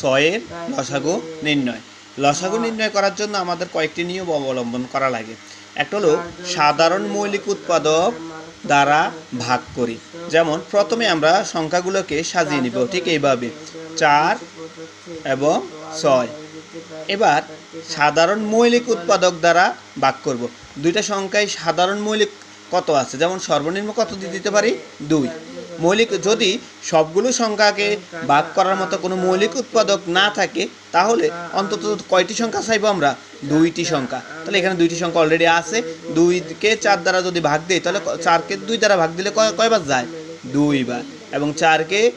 ছয়ের লসাগু নির্ণয়। লসাগু নির্ণয় করার জন্য আমাদের কয়েকটি নিয়ম অবলম্বন করা লাগে। একটা হলো সাধারণ মৌলিক উৎপাদক দ্বারা ভাগ করি। যেমন প্রথমে আমরা সংখ্যাগুলোকে সাজিয়ে নিব ঠিক এইভাবে। চার এবং ছয়। এবার সাধারণ মৌলিক উৎপাদক দ্বারা ভাগ করব। দুইটা সংখ্যায় সাধারণ মৌলিক কত আছে? যেমন সর্বনিম্ন কত দিয়ে দিতে পারি? দুই। মৌলিক, যদি সবগুলো সংখ্যাকে ভাগ করার মতো কোনো মৌলিক উৎপাদক না থাকে, তাহলে অন্তত কয়টি সংখ্যা চাইব আমরা? দুইটি সংখ্যা। তাহলে এখানে দুইটি সংখ্যা অলরেডি আছে। দুইকে চার দ্বারা যদি ভাগ দিই, তাহলে চারকে দুই দ্বারা ভাগ দিলে কয়- কয়বার যায়? দুইবার। এবং চারকে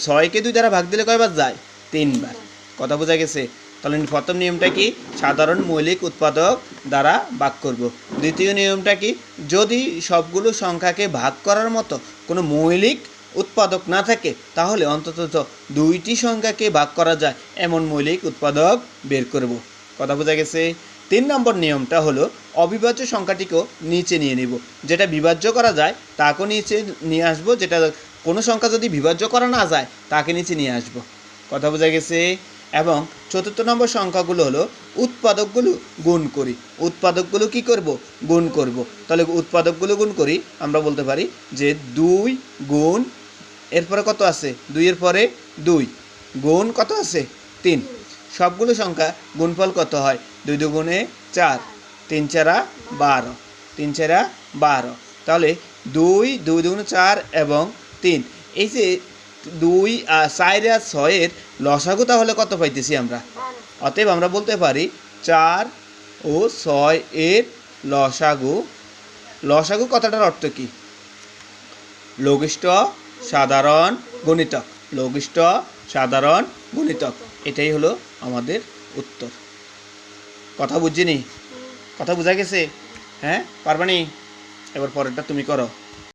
ছয়কে দুই দ্বারা ভাগ দিলে কয়বার যায়? তিনবার। কথা বোঝা গেছে? তাহলে প্রথম নিয়মটা কি? সাধারণ মৌলিক উৎপাদক দ্বারা ভাগ করব। দ্বিতীয় নিয়মটা কি? যদি সবগুলো সংখ্যাকে ভাগ করার মতো কোনো মৌলিক উৎপাদক না থাকে, তাহলে অন্তত দুইটি সংখ্যাকে ভাগ করা যায়, এমন মৌলিক উৎপাদক বের করব। কথা বোঝা গেছে? তিন নম্বর নিয়মটা হলো, অবিভাজ্য সংখ্যাটিকেও নিচে নিয়ে নিব। যেটা বিভাজ্য করা যায়, তাকেও নিচে নিয়ে আসব। যেটা কোনো সংখ্যা যদি বিভাজ্য করা না যায়, তাকে নিচে নিয়ে আসব। কথা বোঝা গেছে? এবং চতুর্থ নম্বর সংখ্যাগুলো হলো উৎপাদকগুলো গুণ করি। উৎপাদকগুলো কি করব? গুণ করব। তাহলে উৎপাদকগুলো গুণ করি, আমরা বলতে পারি যে দুই গুণ, এরপরে কত আছে? দুইয়ের পরে দুই। গুণ কত আছে? তিন। সবগুলো সংখ্যা গুণফল কত হয়? দুই দুগুণে চার। তিন চারা বারো। তিন চারা বারো। তাহলে দুই দুই দুগুণে চার এবং তিন। এই যে দুই আর চার আর ছয়ের লসাগু তাহলে কত পাইতেছি আমরা? অতএব আমরা বলতে পারি চার ও ছয় এর লসাগু লসাগু কথাটার অর্থ কি? লঘিষ্ঠ, সাধারণ, গণিতক। লঘিষ্ঠ, সাধারণ, গণিতক। এটাই হলো আমাদের উত্তর। কথা বুঝিনি? কথা বোঝা গেছে? হ্যাঁ? পারবানি? এবার পরেরটা তুমি করো।